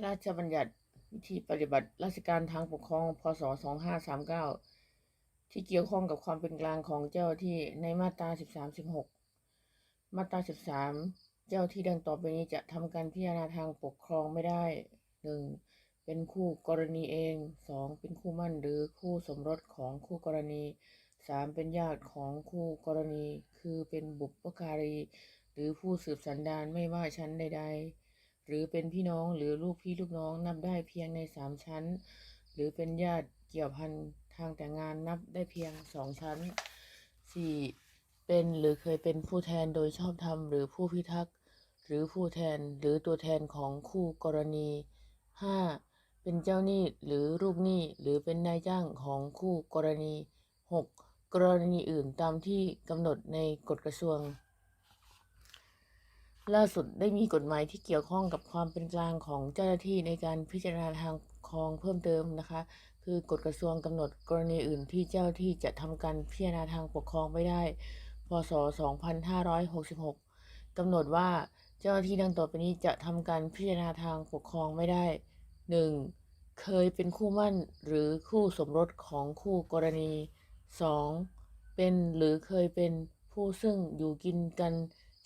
ระราชบัญญัติวิธีปฏิบัติราชการทางปกครอง พศ 2539 ที่เกี่ยวข้องกับความเป็นกลางของเจ้าที่ในมาตรา 13 16 มาตรา 13 เจ้าที่ดังต่อไปนี้จะทำการพิจารณาทางปกครองไม่ได้ 1. เป็นคู่กรณีเอง 2. เป็นคู่มั่นหรือคู่สมรสของคู่กรณี 3. เป็นญาติของคู่กรณี คือเป็นบุปการี หรือผู้สืบสันดานไม่ว่าชั้นใด ๆ หรือเป็นพี่น้องหรือลูกพี่ลูกน้องนับได้เพียงในสามชั้น หรือเป็นญาติเกี่ยวพันทางแต่งงานนับได้เพียงสองชั้น 4. เป็นหรือเคยเป็นผู้แทนโดยชอบธรรมหรือผู้พิทักษ์หรือผู้แทนหรือตัวแทนของคู่กรณี 5. เป็นเจ้าหนี้หรือลูกหนี้หรือเป็นนายจ้างของคู่กรณี 6. กรณีอื่นตามที่กำหนดในกฎกระทรวง ล่าสุดได้มีกฎหมายที่เกี่ยวข้องกับความเป็นกลางของเจ้าหน้าที่ในการพิจารณาทางปกครองเพิ่มเติมนะคะ คือกฎกระทรวงกำหนดกรณีอื่นที่เจ้าที่จะทำการพิจารณาทางปกครองไม่ได้ พศ 2566กำหนดว่าเจ้าหน้าที่ดังต่อไปนี้จะทำการพิจารณาทางปกครองไม่ได้ 1. เคยเป็นคู่มั่นหรือคู่สมรสของคู่กรณี 2. เป็นหรือเคยเป็นผู้ซึ่งอยู่กินกัน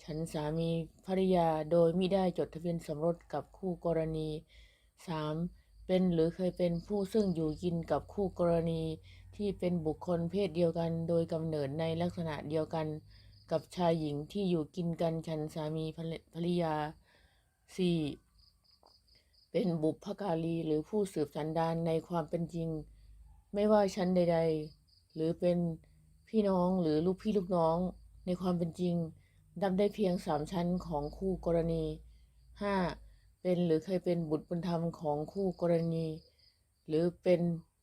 ฉันสามีภริยาโดยมิได้จดทะเบียนสมรสกับคู่กรณี 3. เป็นหรือเคยเป็นผู้ซึ่งอยู่กินกับคู่กรณีที่เป็นบุคคลเพศเดียวกัน โดยกำเนิดในลักษณะเดียวกันกับชายหญิงที่อยู่กินกันฉันสามีภริยา 4. เป็นบุพการีหรือผู้สืบสันดานในความเป็นจริง ไม่ว่าชั้นใด ๆ หรือเป็นพี่น้องหรือลูกพี่ลูกน้องในความเป็นจริง นับได้เพียงสามชั้นของคู่กรณี 5. เป็นหรือเคยเป็นบุตรบุญธรรมของคู่กรณี หรือเป็น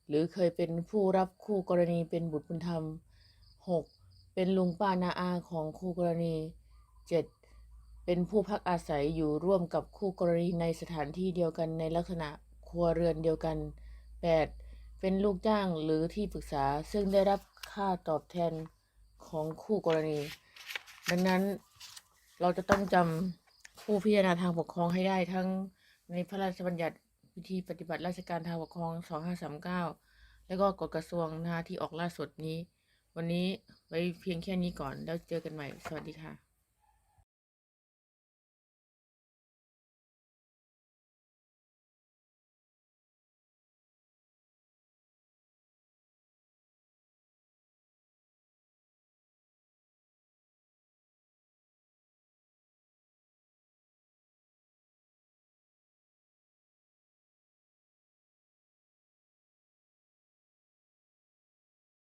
หรือเคยเป็นผู้รับคู่กรณีเป็นบุตรบุญธรรม 6. เป็นลุงป้านาอาของคู่กรณี 7. เป็นผู้พักอาศัยอยู่ร่วมกับคู่กรณีในสถานที่เดียวกันในลักษณะครัวเรือนเดียวกัน 8. เป็นลูกจ้างหรือที่ปรึกษาซึ่งได้รับค่าตอบแทนของคู่กรณี ดังนั้นเราจะต้องจำผู้พิจารณาทางปกครองให้ได้ทั้งในพระราชบัญญัติวิธีปฏิบัติราชการทางปกครอง 2539 แล้วก็กฎกระทรวงนะที่ออกล่าสุดนี้ วันนี้ไว้เพียงแค่นี้ก่อนแล้วเจอกันใหม่ สวัสดีค่ะ